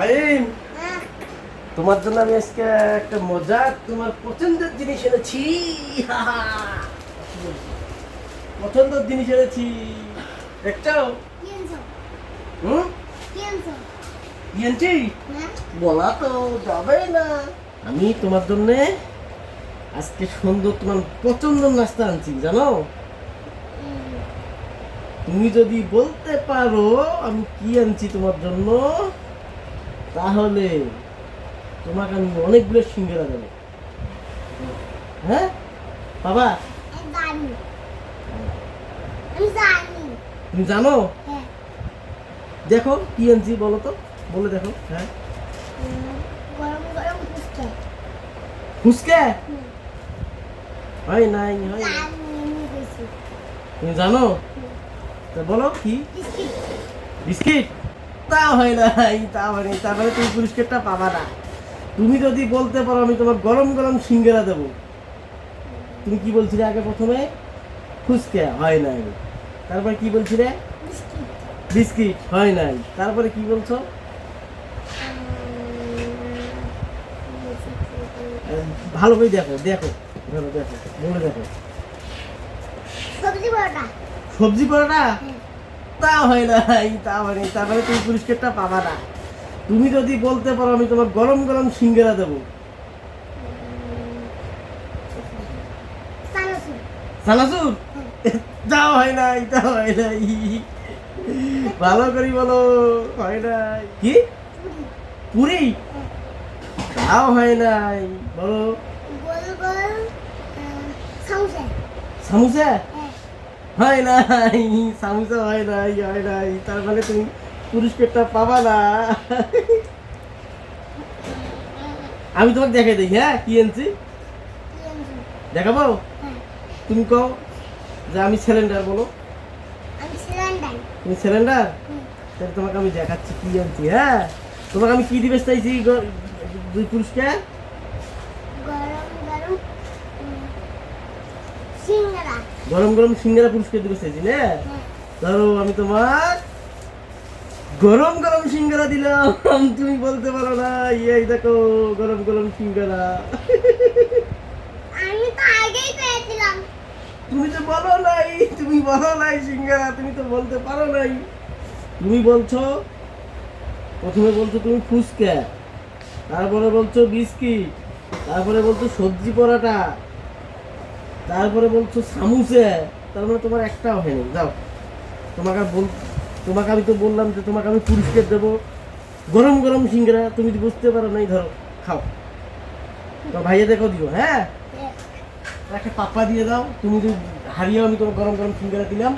Fine হ্যাঁ, তোমার জন্য আমি আজকে একটা মজার তোমার পছন্দের জিনিস এনেছি। পছন্দের জিনিস এনেছি। দেখছ হুম? এনেছি হ্যাঁ? বলা তো যাবে না। আমি তোমার জন্য আজকে সুন্দর তোমার পছন্দের নাস্তা আনছি জানো? তুমি যদি বলতে পারো আমি কি আনছি তোমার জন্য? তাহলে তোমাকে আমি অনেকগুলো সিঙ্গারা দেবো। হ্যাঁ? বাবা। তুমি জানো? হ্যাঁ, দেখো কি আনছি বলো তো বলে দেখো হ্যাঁ। উম, গরম গরম ফুচকা। ফুচকা? হয় নাই হয়। তুমি জানো? তা বলো কি? বিস্কিট। বিস্কিট? তা হয় নাই তা হয় নাই। তারপরে তুমি পুরস্কারটা পাবা না। তুমি যদি বলতে পারো আমি তোমার গরম গরম সিঙ্গারা দেবো। তুমি কি বলছিলে আগে প্রথমে? ফুচকা হয় নাই। তারপরে কি বলছিলে? বিস্কিট। হয় নাই। তারপরে কি বলছো? ভালো করে দেখো দেখো ভালো দেখো বলে দেখো। সবজি পরোটা। সবজি পরোটা? তা হয় নাই তা নাই। তারপরে তুমি পুরস্কারটা পাবা না। তুমি যদি বলতে পারো আমি তোমার গরম গরম সিঙ্গারা দেবো। হ্যাঁ, তা হয় নাই তা হয় নাই। ভালো করি বলো হয় নাই। কি? পুরি। হ্যাঁ, তাও হয় নাই বলো। সমোসা। হ্যাঁ, নাই সামুসা হয় নাই হয় নাই। তার মানে তুমি পুরস্কারটা পাবা না। আমি তোমাকে দেখে দিই হ্যাঁ? কি আনছো? দেখাবো? তুমি কও যে আমি সিলিন্ডার বলো। সিলিন্ডার। তুমি সিলিন্ডার তাহলে তোমাকে আমি দেখাচ্ছি কি আনছি হ্যাঁ? তোমাকে আমি কি দিবে চাইছি দুই পুরস্কার গরম গরম উম, সিঙ্গারা গরম গরম সিঙ্গারা পুরস্কার দিবে চাইছি না হ্যাঁ, ধরো আমি তোমার গরম গরম সিঙ্গারা দিলাম তুমি বলতে পারো না এই দেখো গরম গরম সিঙ্গারা। আমি তো আগেই পেয়েছিলাম তুমি তো বলো নাই তুমি বলো নাই সিঙ্গারা তুমি তো বলতে পারো নাই। তুমি বলছো প্রথমে বলছো তুমি ফুচকা তারপরে বলছো বিস্কিট তারপরে বলছো সবজি পরাটা। তারপরে বলছো সামুসে তার মানে তোমার একটাও হয়নি। যাও তোমাকে বল তোমাকে আমি তো বললাম যে তোমাকে আমি পুরস্কার দেবো। গরম গরম সিঙ্গারা তুমি বুঝতে পারো নাই ধরো খাও। তো ভাইয়া দেখো দিও হ্যাঁ? হ্যাঁ, একটা পাপা দিয়ে দাও তুমি যদি হারিয়েও আমি তোমার গরম গরম সিঙ্গারা দিলাম